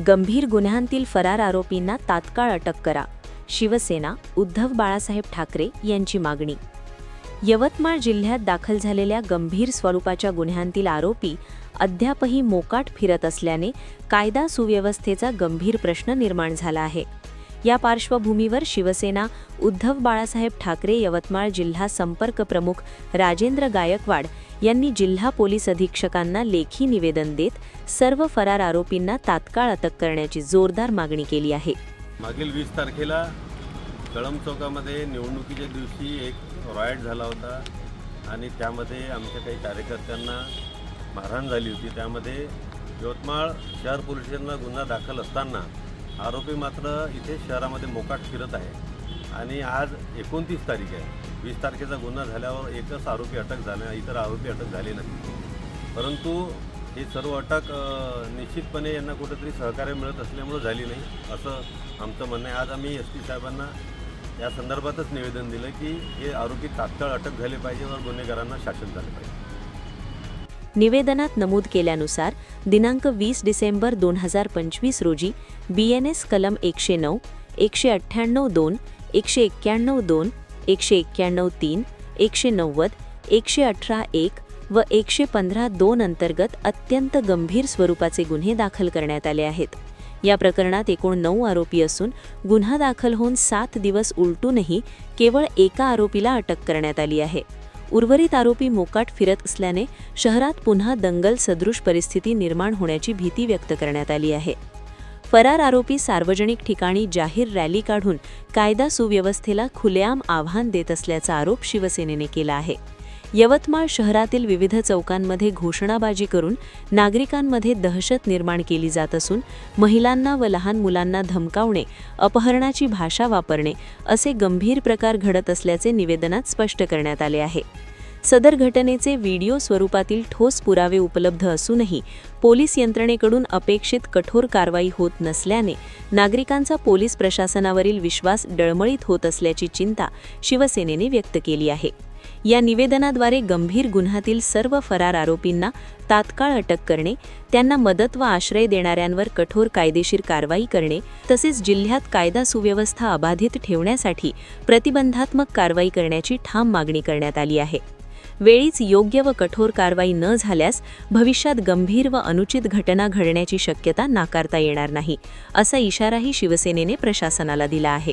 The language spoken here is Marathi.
गंभीर गुन्ह्यांतील फरार आरोपींना तात्काळ अटक करा. शिवसेना उद्धव बाळासाहेब ठाकरे यांची मागणी. यवतमाळ जिल्ह्यात दाखल झालेल्या गंभीर स्वरूपाच्या गुन्ह्यांतील आरोपी अद्यापही मोकाट फिरत असल्याने कायदा सुव्यवस्थेचा गंभीर प्रश्न निर्माण झाला आहे. या पार्श्वभूमीवर शिवसेना उद्धव बाळासाहेब ठाकरे यवतमाळ जिल्हा संपर्क प्रमुख राजेंद्र गायकवाड यांनी जिल्हा पोलीस अधीक्षकांना लेखी निवेदन देत सर्व फरार आरोपींना तात्काळ अटक करण्याची जोरदार मागणी केली आहे. मागील वीस तारखेला कळम चौकामध्ये निवडणुकीच्या दिवशी एक रॉयट झाला होता आणि त्यामध्ये आमच्या काही कार्यकर्त्यांना मारहाण झाली होती. त्यामध्ये यवतमाळ शहर पोलीस स्टेशनला गुन्हा दाखल असताना आरोपी मात्र इथे शहरामध्ये मोकाट फिरत आहे. आणि आज एकोणतीस तारीख आहे. वीस तारखेचा गुन्हा झाल्यावर एकच आरोपी अटक झाला इतर आरोपी अटक झाले नाही परंतु हे सर्व अटक निश्चितपणे यांना कुठेतरी सहकार्य मिळत असल्यामुळं झाली नाही असं आमचं म्हणणं आहे. आज आम्ही एस पी साहेबांना या संदर्भातच निवेदन दिलं की हे आरोपी तात्काळ अटक झाले पाहिजे व गुन्हेगारांना शासन झालं पाहिजे. निवेदनात नमूद केल्यानुसार दिनांक वीस डिसेंबर दोन हजार पंचवीस रोजी बी एन एस कलम एकशे नऊ एकशे अठ्ठ्याण्णव दोन एकशे एक्क्याण्णव दोन एकशे एक्क्याण्णव तीन एकशे नव्वद एकशे अठरा एक व एकशे पंधरा दोन अंतर्गत अत्यंत गंभीर स्वरूपाचे गुन्हे दाखल करण्यात आले आहेत. या प्रकरणात एकूण नऊ आरोपी असून गुन्हा दाखल होऊन सात दिवस उलटूनही केवळ एका आरोपीला अटक करण्यात आली आहे. उर्वरित आरोपी मोकाट फिरत असल्याने शहरात पुन्हा दंगल सदृश परिस्थिती निर्माण होण्याची भीती व्यक्त करण्यात आली आहे. फरार आरोपी सार्वजनिक ठिकाणी जाहीर रॅली काढून कायदा सुव्यवस्थेला खुलेआम आव्हान देत असल्याचा आरोप शिवसेनेने केला आहे. यवतमाळ शहरातील विविध चौकांमध्ये घोषणाबाजी करून नागरिकांमध्ये दहशत निर्माण केली जात असून महिलांना व लहान मुलांना धमकावणे अपहरणाची भाषा वापरणे असे गंभीर प्रकार घडत असल्याचे निवेदनात स्पष्ट करण्यात आले आहे. सदर घटनेचे व्हिडिओ स्वरूपातील ठोस पुरावे उपलब्ध असूनही पोलीस यंत्रणेकडून अपेक्षित कठोर कारवाई होत नसल्याने नागरिकांचा पोलीस प्रशासनावरील विश्वास डळमळीत होत असल्याची चिंता शिवसेनेने व्यक्त केली आहे. या निवेदनाद्वारे गंभीर गुन्ह्यातील सर्व फरार आरोपींना तात्काळ अटक करणे त्यांना मदत व आश्रय देणाऱ्यांवर कठोर कायदेशीर कारवाई करणे तसेच जिल्ह्यात कायदा सुव्यवस्था अबाधित ठेवण्यासाठी प्रतिबंधात्मक कारवाई करण्याची ठाम मागणी करण्यात आली आहे. वेळीच योग्य व कठोर कारवाई न झाल्यास भविष्यात गंभीर व अनुचित घटना घडण्याची शक्यता नाकारता येणार नाही असा इशाराही शिवसेनेने प्रशासनाला दिला आहे.